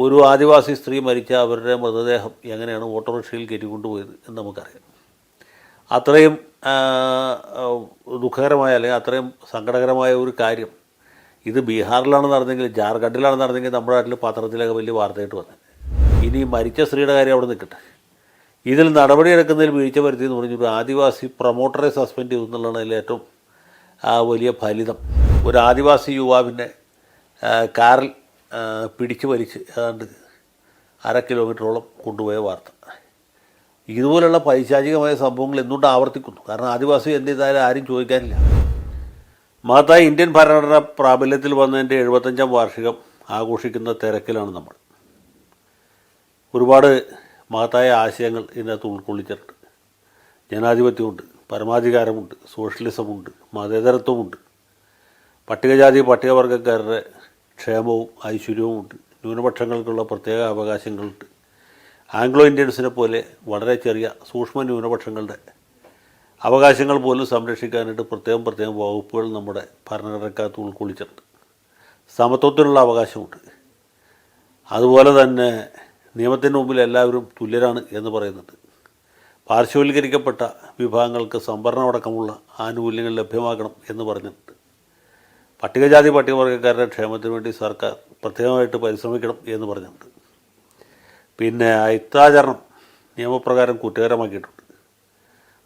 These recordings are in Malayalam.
ഒരു ആദിവാസി സ്ത്രീ മരിച്ച അവരുടെ മൃതദേഹം എങ്ങനെയാണ് ഓട്ടോറിക്ഷയിൽ കയറ്റിക്കൊണ്ടുപോയത് എന്ന് നമുക്കറിയാം. അത്രയും ദുഃഖകരമായ അല്ലെങ്കിൽ അത്രയും സങ്കടകരമായ ഒരു കാര്യം. ഇത് ബീഹാറിലാണ് നടന്നെങ്കിൽ ജാർഖണ്ഡിലാണ് നടന്നെങ്കിൽ നമ്മുടെ നാട്ടിൽ പത്രത്തിലൊക്കെ വലിയ വാർത്തയായിട്ട് വന്നത് ഇനി മരിച്ച സ്ത്രീയുടെ കാര്യം അവിടെ നിൽക്കട്ടെ. ഇതിൽ നടപടിയെടുക്കുന്നതിൽ വീഴ്ച വരുത്തി എന്ന് പറഞ്ഞൊരു ആദിവാസി പ്രൊമോട്ടറെ സസ്പെൻഡ് ചെയ്തു എന്നുള്ളതാണ് അതിൽ ഏറ്റവും വലിയ ഫലിതം. ഒരു ആദിവാസി യുവാവിനെ കാറിൽ പിടിച്ച് വലിച്ച് ഏതാണ്ട് അര കിലോമീറ്ററോളം കൊണ്ടുപോയ വാർത്ത. ഇതുപോലുള്ള പൈശാചികമായ സംഭവങ്ങൾ എന്തുകൊണ്ട് ആവർത്തിക്കുന്നു? കാരണം ആദിവാസി എന്ത് ചെയ്താലും ആരും ചോദിക്കാനില്ല. മഹത്തായ ഇന്ത്യൻ ഭരണഘടന പ്രാബല്യത്തിൽ വന്നതിന്റെ എഴുപത്തഞ്ചാം വാർഷികം ആഘോഷിക്കുന്ന തിരക്കിലാണ് നമ്മൾ. ഒരുപാട് മഹത്തായ ആശയങ്ങൾ ഇതിനകത്ത് ഉൾക്കൊള്ളിച്ചിട്ടുണ്ട്. ജനാധിപത്യമുണ്ട് പരമാധികാരമുണ്ട് സോഷ്യലിസമുണ്ട് മതേതരത്വമുണ്ട്. പട്ടികജാതി പട്ടികവർഗക്കാരുടെ ക്ഷേമവും ഐശ്വര്യവും ഉണ്ട്. ന്യൂനപക്ഷങ്ങൾക്കുള്ള പ്രത്യേക അവകാശങ്ങളുണ്ട്. ആംഗ്ലോ ഇന്ത്യൻസിനെ പോലെ വളരെ ചെറിയ സൂക്ഷ്മ ന്യൂനപക്ഷങ്ങളുടെ അവകാശങ്ങൾ പോലും സംരക്ഷിക്കാനായിട്ട് പ്രത്യേകം പ്രത്യേകം വകുപ്പുകൾ നമ്മുടെ ഭരണഘടനക്കകത്ത് ഉൾക്കൊള്ളിച്ചിട്ടുണ്ട്. സമത്വത്തിനുള്ള അവകാശമുണ്ട്. അതുപോലെ തന്നെ നിയമത്തിന് മുമ്പിൽ എല്ലാവരും തുല്യരാണ് എന്ന് പറയുന്നുണ്ട്. പാർശ്വവൽക്കരിക്കപ്പെട്ട വിഭാഗങ്ങൾക്ക് സംവരണമടക്കമുള്ള ആനുകൂല്യങ്ങൾ ലഭ്യമാക്കണം എന്ന് പറഞ്ഞിട്ടുണ്ട്. പട്ടികജാതി പട്ടികവർഗക്കാരുടെ ക്ഷേമത്തിന് വേണ്ടി സർക്കാർ പ്രത്യേകമായിട്ട് പരിശ്രമിക്കണം എന്ന് പറഞ്ഞിട്ടുണ്ട്. പിന്നെ അയിത്താചരണം നിയമപ്രകാരം കുറ്റകരമാക്കിയിട്ടുണ്ട്.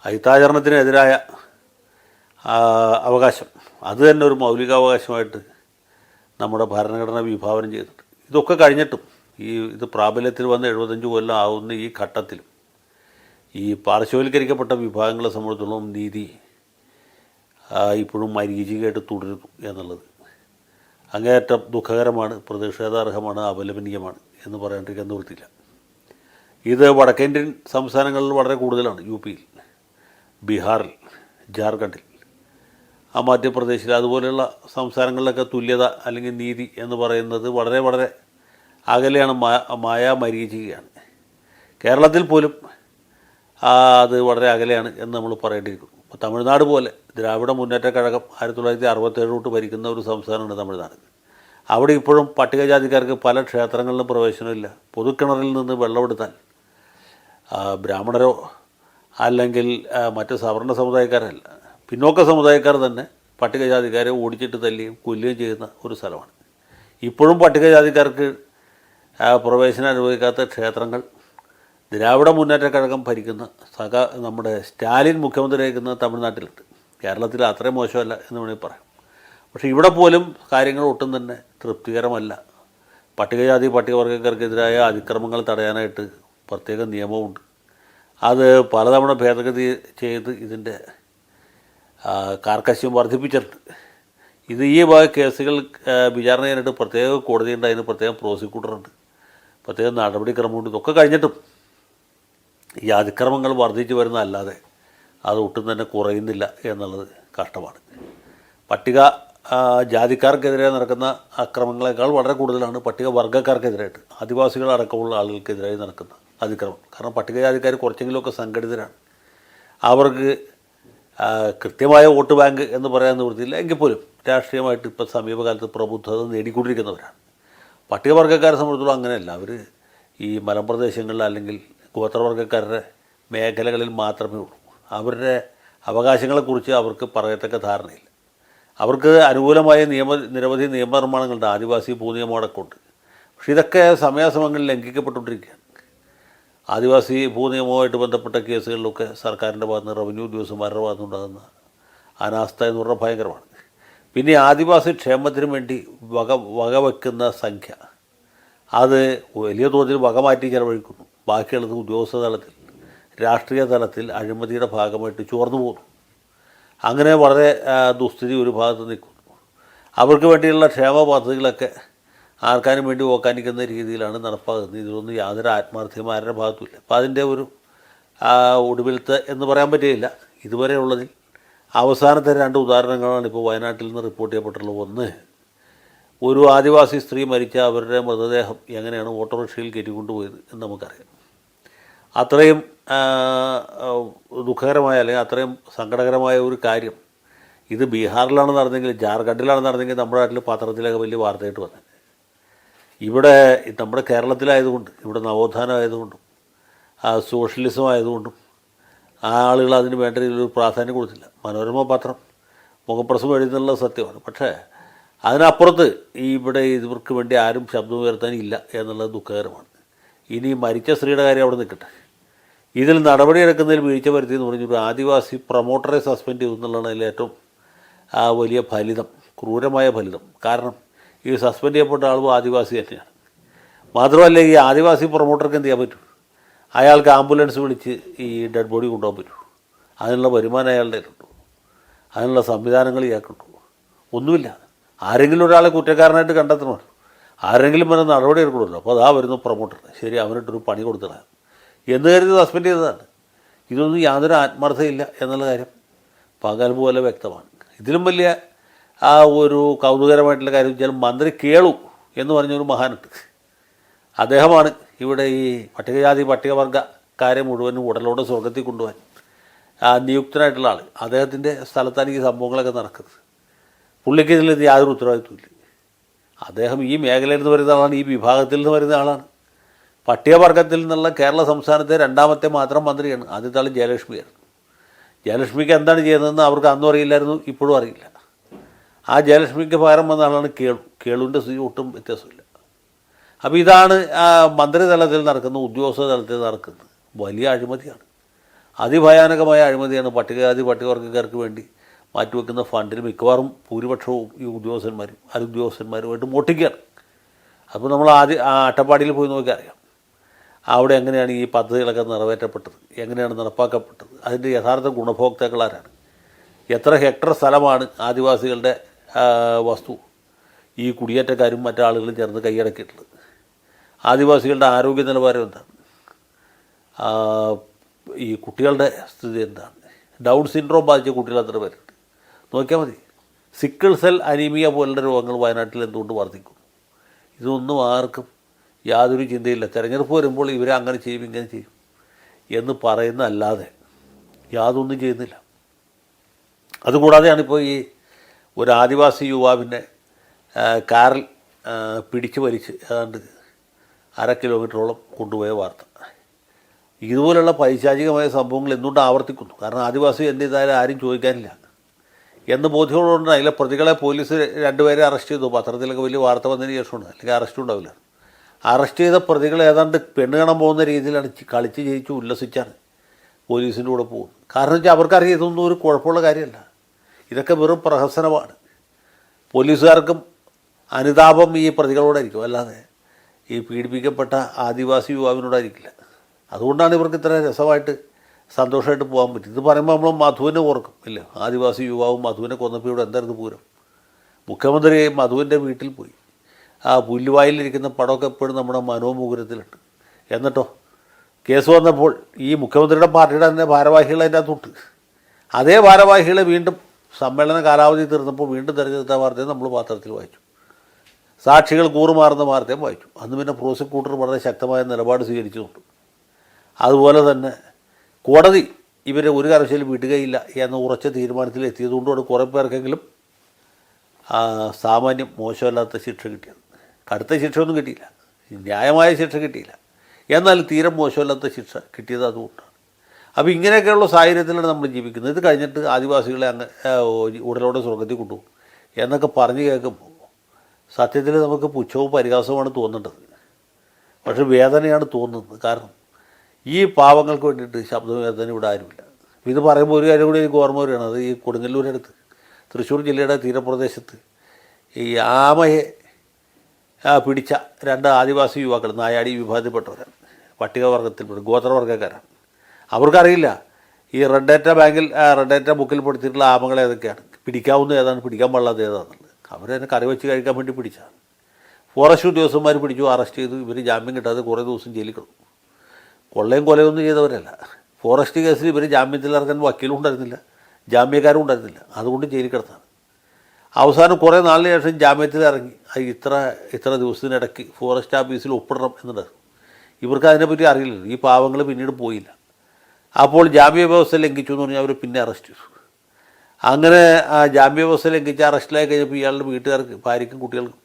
അയിത്താചരണത്തിനെതിരായ അവകാശം അത് തന്നെ ഒരു മൗലികാവകാശമായിട്ട് നമ്മുടെ ഭരണഘടന വിഭാവനം ചെയ്തിട്ടുണ്ട്. ഇതൊക്കെ കഴിഞ്ഞിട്ടും ഈ ഇത് പ്രാബല്യത്തിൽ വന്ന് എഴുപത്തഞ്ച് കൊല്ലം ആവുന്ന ഈ ഘട്ടത്തിലും ഈ പാർശ്വവൽക്കരിക്കപ്പെട്ട വിഭാഗങ്ങളെ സംബന്ധിച്ചിടത്തോളം നീതി ഇപ്പോഴും മരീചികയായിട്ട് തുടരുന്നു എന്നുള്ളത്. അങ്ങേയറ്റം ദുഃഖകരമാണ് പ്രതിഷേധാർഹമാണ് അപലപനീയമാണ് എന്ന് പറയാണ്ടിരിക്കാൻ നിവൃത്തിയില്ല. ഇത് വടക്കേന്ത്യൻ സംസ്ഥാനങ്ങളിൽ വളരെ കൂടുതലാണ് യു പിയിൽ ബീഹാറിൽ ജാർഖണ്ഡിൽ. ആ മധ്യപ്രദേശിൽ അതുപോലെയുള്ള സംസ്ഥാനങ്ങളിലൊക്കെ തുല്യത അല്ലെങ്കിൽ നീതി എന്ന് പറയുന്നത് വളരെ വളരെ അകലെയാണ് മായ മരീചികയാണ്. കേരളത്തിൽ പോലും അത് വളരെ അകലെയാണ് എന്ന് നമ്മൾ പറയേണ്ടിയിരിക്കുന്നു. തമിഴ്നാട് പോലെ ദ്രാവിഡ മുന്നേറ്റ കഴകം ആയിരത്തി തൊള്ളായിരത്തി അറുപത്തേഴ് തൊട്ട് ഭരിക്കുന്ന ഒരു സംസ്ഥാനമാണ് തമിഴ്നാട്. അവിടെ ഇപ്പോഴും പട്ടികജാതിക്കാർക്ക് പല ക്ഷേത്രങ്ങളിലും പ്രവേശനമില്ല പൊതുക്കിണറിൽ നിന്ന് വെള്ളമെടുത്താൽ ബ്രാഹ്മണരോ അല്ലെങ്കിൽ മറ്റ് സവർണ സമുദായക്കാരല്ല പിന്നോക്ക സമുദായക്കാർ തന്നെ പട്ടികജാതിക്കാരെ ഓടിച്ചിട്ട് തല്ലിയും കൊല്ലുകയും ചെയ്യുന്ന ഒരു സ്ഥലമാണ്. ഇപ്പോഴും പട്ടികജാതിക്കാർക്ക് പ്രവേശനം അനുഭവിക്കാത്ത ക്ഷേത്രങ്ങൾ ദ്രാവിഡ മുന്നേറ്റ കഴകം ഭരിക്കുന്ന സഖ നമ്മുടെ സ്റ്റാലിൻ മുഖ്യമന്ത്രിയായിരിക്കുന്ന തമിഴ്നാട്ടിലുണ്ട്. കേരളത്തിൽ അത്രയും മോശമല്ല എന്ന് വേണമെങ്കിൽ പറയാം. പക്ഷേ ഇവിടെ പോലും കാര്യങ്ങൾ ഒട്ടും തന്നെ തൃപ്തികരമല്ല. പട്ടികജാതി പട്ടികവർഗക്കാർക്കെതിരായ അതിക്രമങ്ങൾ തടയാനായിട്ട് പ്രത്യേക നിയമമുണ്ട്. അത് പലതവണ ഭേദഗതി ചെയ്ത് ഇതിന്റെ കാർക്കശ്യം വർദ്ധിപ്പിച്ചിട്ടുണ്ട്. ഇത് ഈ വക കേസുകൾ വിചാരണ ചെയ്യാനായിട്ട് പ്രത്യേക കോടതിയുണ്ട്. അതിന് പ്രത്യേകം പ്രോസിക്യൂട്ടറുണ്ട്. പ്രത്യേക നടപടിക്രമമുണ്ട്. ഇതൊക്കെ കഴിഞ്ഞിട്ടും ഈ അതിക്രമങ്ങൾ വർദ്ധിച്ചു വരുന്നതല്ലാതെ അത് ഒട്ടും തന്നെ കുറയുന്നില്ല എന്നുള്ളത് കഷ്ടമാണ്. പട്ടിക ജാതിക്കാർക്കെതിരെ നടക്കുന്ന അക്രമങ്ങളെക്കാൾ വളരെ കൂടുതലാണ് പട്ടിക വർഗക്കാർക്കെതിരായിട്ട് ആദിവാസികൾ അടക്കമുള്ള ആളുകൾക്കെതിരായി നടക്കുന്ന അതിക്രമം. കാരണം പട്ടികജാതിക്കാർ കുറച്ചെങ്കിലുമൊക്കെ സംഘടിതരാണ്. അവർക്ക് കൃത്യമായ വോട്ട് ബാങ്ക് എന്ന് പറയാൻ നിവൃത്തിയില്ല. എങ്കിൽ പോലും രാഷ്ട്രീയമായിട്ട് ഇപ്പോൾ സമീപകാലത്ത് പ്രബുദ്ധത നേടിക്കൊണ്ടിരിക്കുന്നവരാണ്. പട്ടികവർഗക്കാരെ സംബന്ധിച്ചിടത്തോളം അങ്ങനെയല്ല. അവർ ഈ മലമ്പ്രദേശങ്ങളിൽ അല്ലെങ്കിൽ ഗോത്രവർഗക്കാരുടെ മേഖലകളിൽ മാത്രമേ ഉള്ളൂ. അവരുടെ അവകാശങ്ങളെക്കുറിച്ച് അവർക്ക് പറയത്തക്ക ധാരണയില്ല. അവർക്ക് അനുകൂലമായ നിയമ നിരവധി നിയമനിർമ്മാണങ്ങളുണ്ട് ആദിവാസി ഭൂനിയമമടക്കമുണ്ട് പക്ഷെ ഇതൊക്കെ സമയാസമയങ്ങളിൽ ലംഘിക്കപ്പെട്ടുകൊണ്ടിരിക്കുകയാണ്. ആദിവാസി ഭൂനിയമവുമായിട്ട് ബന്ധപ്പെട്ട കേസുകളിലൊക്കെ സർക്കാരിന്റെ ഭാഗത്ത് നിന്ന് റവന്യൂ ഉദ്യോഗസ്ഥന്മാരുടെ ഭാഗത്ത് നിന്നുണ്ടാകുന്ന അനാസ്ഥ എന്ന് പറഞ്ഞാൽ ഭയങ്കരമാണ്. പിന്നെ ആദിവാസി ക്ഷേമത്തിന് വേണ്ടി വക വകവെക്കുന്ന സംഖ്യ. അത് വലിയ തോതിൽ വകമാറ്റി ചെലവഴിക്കുന്നു. ബാക്കിയുള്ളത് ഉദ്യോഗസ്ഥ തലത്തിൽ രാഷ്ട്രീയ തലത്തിൽ അഴിമതിയുടെ ഭാഗമായിട്ട് ചോർന്നു പോകുന്നു. അങ്ങനെ വളരെ ദുസ്ഥിതി ഒരു ഭാഗത്ത് നിൽക്കുന്നു. അവർക്ക് വേണ്ടിയുള്ള ക്ഷേമ പദ്ധതികളൊക്കെ ആർക്കാനും വേണ്ടി ഓക്കാനിക്കുന്ന രീതിയിലാണ് നടപ്പാക്കുന്നത്. ഇതിലൊന്നും യാതൊരു ആത്മാർത്ഥ്യമാരുടെ ഭാഗത്തുമില്ല. അപ്പോൾ അതിന്റെ ഒരു ഒടുവിലത്തെ എന്ന് പറയാൻ പറ്റുകയില്ല ഇതുവരെയുള്ളതിൽ അവസാനത്തെ രണ്ട് ഉദാഹരണങ്ങളാണ് ഇപ്പോൾ വയനാട്ടിൽ നിന്ന് റിപ്പോർട്ട് ചെയ്യപ്പെട്ടുള്ളത് ഒന്ന് ഒരു ആദിവാസി സ്ത്രീ മരിച്ച അവരുടെ മൃതദേഹം എങ്ങനെയാണ് ഓട്ടോറിക്ഷയിൽ കയറ്റിക്കൊണ്ടുപോയത് എന്ന് നമുക്കറിയാം. അത്രയും ദുഃഖകരമായ അല്ലെങ്കിൽ അത്രയും സങ്കടകരമായ ഒരു കാര്യം. ഇത് ബീഹാറിലാണ് നടന്നെങ്കിൽ ജാർഖണ്ഡിലാണ് നടന്നെങ്കിൽ നമ്മുടെ നാട്ടിൽ പത്രത്തിലൊക്കെ വലിയ വാർത്തയായിട്ട് വന്നത് ഇവിടെ നമ്മുടെ കേരളത്തിലായതുകൊണ്ട് ഇവിടെ നവോത്ഥാനമായതുകൊണ്ടും സോഷ്യലിസം ആയതുകൊണ്ടും ആ ആളുകൾ അതിന് വേണ്ട രീതിയിൽ പ്രാധാന്യം കൊടുത്തില്ല. മനോരമ പത്രം മുഖപ്രസം എഴുതുന്നുള്ള സത്യമാണ്. പക്ഷേ അതിനപ്പുറത്ത് ഈ ഇവിടെ ഇവർക്ക് വേണ്ടി ആരും ശബ്ദം ഉയർത്താനില്ല എന്നുള്ളത് ദുഃഖകരമാണ്. ഇനി മരിച്ച സ്ത്രീയുടെ കാര്യം അവിടെ നിൽക്കട്ടെ. ഇതിൽ നടപടിയെടുക്കുന്നതിൽ വീഴ്ച വരുത്തി എന്ന് ഒരു ആദിവാസി പ്രൊമോട്ടറെ സസ്പെൻഡ് ചെയ്തു എന്നുള്ളതാണ് അതിൽ ഏറ്റവും വലിയ ഫലിതം ക്രൂരമായ ഫലിതം. കാരണം ഈ സസ്പെൻഡ് ചെയ്യപ്പെട്ട ആളും ആദിവാസി തന്നെയാണ്. മാത്രമല്ല ഈ ആദിവാസി പ്രൊമോട്ടർക്ക് എന്ത് ചെയ്യാൻ പറ്റും? അയാൾക്ക് ആംബുലൻസ് വിളിച്ച് ഈ ഡെഡ് ബോഡി കൊണ്ടുപോകാൻ പറ്റും. അതിനുള്ള വരുമാനം അയാളുടെ കയ്യിലുണ്ടോ. അതിനുള്ള സംവിധാനങ്ങൾ ഇയാൾക്കുണ്ടു. ഒന്നുമില്ല. ആരെങ്കിലും ഒരാളെ കുറ്റക്കാരനായിട്ട് കണ്ടെത്തണമല്ലോ ആരെങ്കിലും വന്ന് നടപടി എടുക്കണമല്ലോ അപ്പോൾ അതാ വരുന്നു പ്രൊമോട്ടർ ശരി അവനിട്ടൊരു പണി കൊടുത്തതാണ്. എന്ന് കരുതി സസ്പെൻഡ് ചെയ്തതാണ്. ഇതൊന്നും യാതൊരു ആത്മാർത്ഥതയില്ല എന്നുള്ള കാര്യം പകൽ പോലെ വ്യക്തമാണ്. ഇതിലും വലിയ ആ ഒരു കൗതുകരമായിട്ടുള്ള കാര്യം വെച്ചാൽ മന്ത്രി കേളു എന്ന് പറഞ്ഞൊരു മഹാനുണ്ട്. അദ്ദേഹമാണ് ഇവിടെ ഈ പട്ടികജാതി പട്ടികവർഗക്കാരെ മുഴുവനും ഉടലോടെ സ്വർഗത്തിൽ കൊണ്ടുപോകാൻ നിയുക്തനായിട്ടുള്ള ആൾ അദ്ദേഹത്തിന്റെ സ്ഥലത്താണ് ഈ സംഭവങ്ങളൊക്കെ നടക്കുന്നത്. പുള്ളിക്ക് ഇതിൽ യാതൊരു ഉത്തരവാദിത്വമില്ല അദ്ദേഹം ഈ മേഖലയിൽ നിന്ന് വരുന്ന ആളാണ് ഈ വിഭാഗത്തിൽ നിന്ന് വരുന്ന ആളാണ്. പട്ടികവർഗത്തിൽ നിന്നുള്ള കേരള സംസ്ഥാനത്തെ രണ്ടാമത്തെ മാത്രം മന്ത്രിയാണ് ആദ്യത്തെ ആൾ ജയലക്ഷ്മിയായിരുന്നു ജയലക്ഷ്മിക്ക് എന്താണ് ചെയ്യുന്നതെന്ന് അവർക്ക് അന്നും അറിയില്ലായിരുന്നു ഇപ്പോഴും അറിയില്ല. ആ ജയലക്ഷ്മിക്ക് പകരം വന്ന ആളാണ് കേളു. കേളുവിന്റെ സ്ഥിതി ഒട്ടും വ്യത്യാസമില്ല. അപ്പോൾ ഇതാണ് മന്ത്രിതലത്തിൽ നടക്കുന്ന ഉദ്യോഗസ്ഥ തലത്തിൽ നടക്കുന്നത് വലിയ അഴിമതിയാണ്. അതിഭയാനകമായ അഴിമതിയാണ് പട്ടികജാതി പട്ടികവർഗക്കാർക്ക് വേണ്ടി മാറ്റിവെക്കുന്ന ഫണ്ടിൽ മിക്കവാറും ഭൂരിപക്ഷവും ഈ ഉദ്യോഗസ്ഥന്മാരും അരുദ്യോഗസ്ഥന്മാരുമായിട്ട് മോട്ടിക്കുകയാണ് അപ്പോൾ നമ്മൾ ആദ്യം അട്ടപ്പാടിയിൽ പോയി നോക്കിയാൽ അറിയാം. അവിടെ എങ്ങനെയാണ് ഈ പദ്ധതികളൊക്കെ നിറവേറ്റപ്പെട്ടത്? എങ്ങനെയാണ് നടപ്പാക്കപ്പെട്ടത്? അതിന്റെ യഥാർത്ഥ ഗുണഭോക്താക്കളാരാണ്? എത്ര ഹെക്ടർ സ്ഥലമാണ് ആദിവാസികളുടെ വസ്തു? ഈ കുടിയേറ്റക്കാരും മറ്റാളുകളും ചേർന്ന് കൈയടക്കിയിട്ടുള്ളത്. ആദിവാസികളുടെ ആരോഗ്യ നിലവാരം എന്താണ്? ഈ കുട്ടികളുടെ സ്ഥിതി എന്താണ്? ഡൗൺ സിൻഡ്രോം ബാധിച്ച കുട്ടികൾ എത്ര പേരുണ്ട്? നോക്കിയാൽ മതി. സിക്കിൾ സെൽ അനീമിയ പോലുള്ള രോഗങ്ങൾ വയനാട്ടിൽ എന്തുകൊണ്ട് വർദ്ധിക്കുന്നു? ഇതൊന്നും ആർക്കും യാതൊരു ചിന്തയില്ല. തെരഞ്ഞെടുപ്പ് വരുമ്പോൾ ഇവരെ അങ്ങനെ ചെയ്യും ഇങ്ങനെ ചെയ്യും എന്ന് പറയുന്നതല്ലാതെ യാതൊന്നും ചെയ്യുന്നില്ല. അതുകൂടാതെയാണ് ഇപ്പോൾ ഈ ഒരു ആദിവാസി യുവാവിനെ കാറിൽ പിടിച്ച് വലിച്ച് ഏതാണ്ട് അര കിലോമീറ്ററോളം കൊണ്ടുപോയ വാർത്ത. ഇതുപോലുള്ള പൈശാചികമായ സംഭവങ്ങൾ എന്തുകൊണ്ട് ആവർത്തിക്കുന്നു? കാരണം ആദിവാസി എന്ത് ചെയ്താലും ആരും ചോദിക്കാനില്ല. എന്ന് ബോധ്യമുള്ളതുകൊണ്ട് അതിലെ പ്രതികളെ പോലീസ് രണ്ടുപേരെ അറസ്റ്റ് ചെയ്തു. പത്രത്തിലൊക്കെ വലിയ വാർത്ത വന്നതിന് ശേഷമാണ്. അല്ലെങ്കിൽ അറസ്റ്റ് ഉണ്ടാവില്ല അറസ്റ്റ് ചെയ്ത പ്രതികൾ ഏതാണ്ട് പെണ്ണ് കാണാൻ പോകുന്ന രീതിയിലാണ് കളിച്ച് ജയിച്ച് ഉല്ലസിച്ചാണ് പോലീസിന്റെ കൂടെ പോകുന്നത്. കാരണം വെച്ചാൽ അവർക്കറിയാം ഇതൊന്നും ഒരു കുഴപ്പമുള്ള കാര്യമല്ല. ഇതൊക്കെ വെറും പ്രഹസനമാണ്. പോലീസുകാർക്കും അനുതാപം ഈ പ്രതികളോടായിരിക്കും. അല്ലാതെ ഈ പീഡിപ്പിക്കപ്പെട്ട ആദിവാസി യുവാവിനോടായിരിക്കില്ല. അതുകൊണ്ടാണ് ഇവർക്ക് ഇത്ര രസമായിട്ട് സന്തോഷമായിട്ട് പോകാൻ പറ്റും ഇത് പറയുമ്പോൾ നമ്മൾ മധുവിനെ ഓർക്കും. ഇല്ല? ആദിവാസി യുവാവും മധുവിനെ കൊന്നപ്പോൾ ഇവിടെ എന്തായിരുന്നു പൂരം? മുഖ്യമന്ത്രി മധുവിന്റെ വീട്ടിൽ പോയി. ആ പുല്ലുവായിലിരിക്കുന്ന പടമൊക്കെ എപ്പോഴും നമ്മുടെ മനോമുകുരത്തിലുണ്ട്. എന്നിട്ടോ കേസ് വന്നപ്പോൾ ഈ മുഖ്യമന്ത്രിയുടെ പാർട്ടിയുടെ തന്നെ ഭാരവാഹികൾ അതിന്റെ അകത്തുണ്ട്. അതേ ഭാരവാഹികളെ വീണ്ടും സമ്മേളന കാലാവധി തീർന്നപ്പോൾ വീണ്ടും തിരഞ്ഞെടുത്ത വാർത്തയും നമ്മൾ പാത്രത്തിൽ വായിച്ചു. സാക്ഷികൾ കൂറുമാറുന്ന വാർത്തയും വായിച്ചു. അന്ന് പിന്നെ പ്രോസിക്യൂട്ടർ വളരെ ശക്തമായ നിലപാട് സ്വീകരിച്ചിട്ടുണ്ട്. അതുപോലെ തന്നെ കോടതി ഇവരെ ഒരു കാരണവശാലും വിടുകയില്ല എന്ന ഉറച്ച തീരുമാനത്തിൽ എത്തിയതുകൊണ്ടാണ് കുറേ പേർക്കെങ്കിലും സാമാന്യം മോശമല്ലാത്ത ശിക്ഷ കിട്ടിയത്. കടുത്ത ശിക്ഷയൊന്നും കിട്ടിയില്ല. ന്യായമായ ശിക്ഷ കിട്ടിയില്ല. എന്നാൽ തീരെ മോശമല്ലാത്ത ശിക്ഷ കിട്ടിയത് അതുകൊണ്ടാണ്. അപ്പോൾ ഇങ്ങനെയൊക്കെയുള്ള സാഹചര്യത്തിലാണ് നമ്മൾ ജീവിക്കുന്നത്. ഇത് കഴിഞ്ഞിട്ട് ആദിവാസികളെ അങ്ങ് ഉടലോടെ സ്വർഗത്തിൽ കൊണ്ടുപോകും. എന്നൊക്കെ പറഞ്ഞു കേൾക്കുമ്പോൾ സത്യത്തിൽ നമുക്ക് പുച്ഛവും പരിഹാസവുമാണ് തോന്നേണ്ടത്. പക്ഷെ വേദനയാണ് തോന്നുന്നത്. കാരണം ഈ പാവങ്ങൾക്ക് വേണ്ടിയിട്ട് ശബ്ദവേദന ഇവിടെ ആരുമില്ല. ഇത് പറയുമ്പോൾ ഒരു കാര്യം കൂടി എനിക്ക് ഓർമ്മ വരികയാണ്. അത് ഈ കൊടുങ്ങല്ലൂരടുത്ത് തൃശ്ശൂർ ജില്ലയുടെ തീരപ്രദേശത്ത് ഈ ആമയെ പിടിച്ച രണ്ട് ആദിവാസി യുവാക്കൾ നായാടി വിഭാഗത്തിൽപ്പെട്ടവരാണ് പട്ടികവർഗത്തിൽപ്പെട്ട ഗോത്രവർഗക്കാരാണ് അവർക്കറിയില്ല ഈ റെഡ് ഡേറ്റ ബാങ്കിൽ റെഡ് ഡേറ്റ ബുക്കിൽ പെടുത്തിയിട്ടുള്ള ആമകൾ ഏതൊക്കെയാണ് പിടിക്കാവുന്ന ഏതാണ് പിടിക്കാൻ പാടില്ലാത്ത ഏതാണെന്നുള്ളത് അവരെന്നെ കറി വെച്ച് കഴിക്കാൻ വേണ്ടി പിടിച്ചതാണ്. ഫോറസ്റ്റ് ഉദ്യോഗസ്ഥന്മാർ പിടിച്ചു അറസ്റ്റ് ചെയ്തു ഇവർ ജാമ്യം കിട്ടാതെ കുറേ ദിവസം ജയിലിൽ കിടന്നു. കൊള്ളയും കൊലയൊന്നും ചെയ്തവരല്ല. ഫോറസ്റ്റ് കേസിൽ ഇവർ ജാമ്യത്തിൽ ഇറങ്ങാൻ വക്കീലും ഉണ്ടായിരുന്നില്ല ജാമ്യക്കാരും ഉണ്ടായിരുന്നില്ല. അതുകൊണ്ട് ജയിലിൽ കിടത്താണ് അവസാനം കുറേ നാളിന് ശേഷം ജാമ്യത്തിൽ ഇറങ്ങി. അത് ഇത്ര ഇത്ര ദിവസത്തിനിടയ്ക്ക് ഫോറസ്റ്റ് ഓഫീസിൽ ഒപ്പിടണം എന്നുള്ളത് ഇവർക്ക് അതിനെപ്പറ്റി അറിയില്ല ഈ പാവങ്ങൾ പിന്നീട് പോയില്ല. അപ്പോൾ ജാമ്യ വ്യവസ്ഥ ലംഘിച്ചു എന്ന് പറഞ്ഞാൽ അവർ പിന്നെ അറസ്റ്റ് ചെയ്തു. അങ്ങനെ ആ ജാമ്യ വ്യവസ്ഥ ലംഘിച്ച് അറസ്റ്റിലായി കഴിഞ്ഞപ്പോൾ ഇയാളുടെ വീട്ടുകാർക്ക് ഭാര്യയ്ക്കും കുട്ടികൾക്കും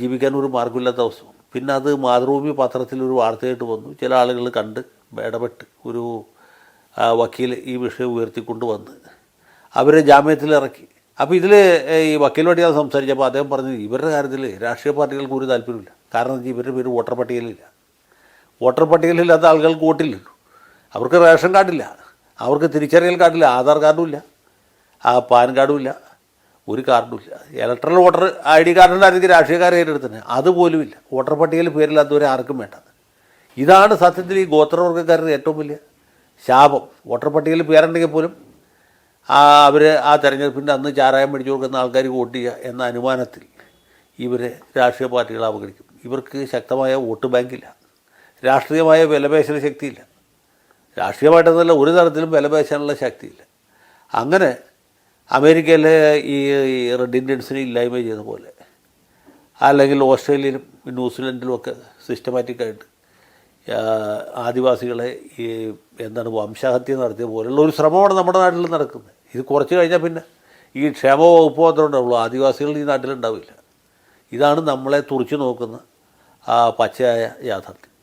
ജീവിക്കാൻ ഒരു മാർഗമില്ലാത്ത അവസ്ഥ പിന്നെ അത് മാതൃഭൂമി പത്രത്തിൽ ഒരു വാർത്തയായിട്ട് വന്നു. ചില ആളുകൾ കണ്ട് ഇടപെട്ട് ഒരു വക്കീൽ ഈ വിഷയം ഉയർത്തിക്കൊണ്ട് വന്ന് അവരെ ജാമ്യത്തിൽ ഇറക്കി അപ്പോൾ ഇതിൽ ഈ വക്കീൽ ഞാൻ സംസാരിച്ചപ്പോൾ അദ്ദേഹം പറഞ്ഞത് ഇവരുടെ കാര്യത്തിൽ രാഷ്ട്രീയ പാർട്ടികൾക്ക് ഒരു താല്പര്യമില്ല കാരണം എന്താ ഇവരുടെ പേര് വോട്ടർ പട്ടികയിലില്ല. വോട്ടർ പട്ടികയിലില്ലാത്ത ആളുകൾക്ക് വോട്ടില്ലല്ലോ അവർക്ക് റേഷൻ കാർഡില്ല. അവർക്ക് തിരിച്ചറിയൽ കാർഡില്ല. ആധാർ കാർഡും ഇല്ല. ആ പാൻ കാർഡും ഇല്ല. ഒരു കാർഡും ഇല്ല. ഇലക്ട്രൽ വോട്ടർ ഐ ഡി ആണെങ്കിൽ രാഷ്ട്രീയക്കാരെ ഏറ്റെടുത്തിന് അതുപോലും ഇല്ല വോട്ടർ പട്ടികയിൽ പേരില്ലാത്തവരെ ആർക്കും വേണ്ടത് ഇതാണ് സത്യത്തിൽ ഈ ഗോത്രവർഗക്കാരുടെ ഏറ്റവും വലിയ ശാപം. വോട്ടർ പട്ടികയിൽ പേരുണ്ടെങ്കിൽ പോലും ആ അവർ ആ തെരഞ്ഞെടുപ്പിന്റെ അന്ന് ചാരായം മേടിച്ചു കൊടുക്കുന്ന ആൾക്കാർ വോട്ട് ചെയ്യുക എന്ന അനുമാനത്തിൽ ഇവരെ രാഷ്ട്രീയ പാർട്ടികൾ അവഗണിക്കും. ഇവർക്ക് ശക്തമായ വോട്ട് ബാങ്കില്ല. രാഷ്ട്രീയമായ വിലപേശന ശക്തിയില്ല. രാഷ്ട്രീയമായിട്ടെന്നല്ല ഒരു തരത്തിലും വിലപേശാനുള്ള ശക്തിയില്ല. അങ്ങനെ അമേരിക്കയിലെ ഈ റെഡ് ഇന്ത്യൻസിനെ ഇല്ലായ്മ ചെയ്ത പോലെ അല്ലെങ്കിൽ ഓസ്ട്രേലിയയിലും ന്യൂസിലൻഡിലും ഒക്കെ സിസ്റ്റമാറ്റിക്കായിട്ട് ആദിവാസികളെ ഈ എന്താണ് വംശഹത്യ നടത്തിയ പോലെയുള്ള ഒരു ശ്രമമാണ് നമ്മുടെ നാട്ടിൽ നടക്കുന്നത്. ഇത് കുറച്ച് കഴിഞ്ഞാൽ പിന്നെ. ഈ ക്ഷേമ വകുപ്പ് മാത്രമേ ഉണ്ടാവുള്ളൂ ആദിവാസികൾ ഈ നാട്ടിലുണ്ടാവില്ല. ഇതാണ് നമ്മളെ തുറച്ചു നോക്കുന്ന പച്ചയായ യാഥാർത്ഥ്യം.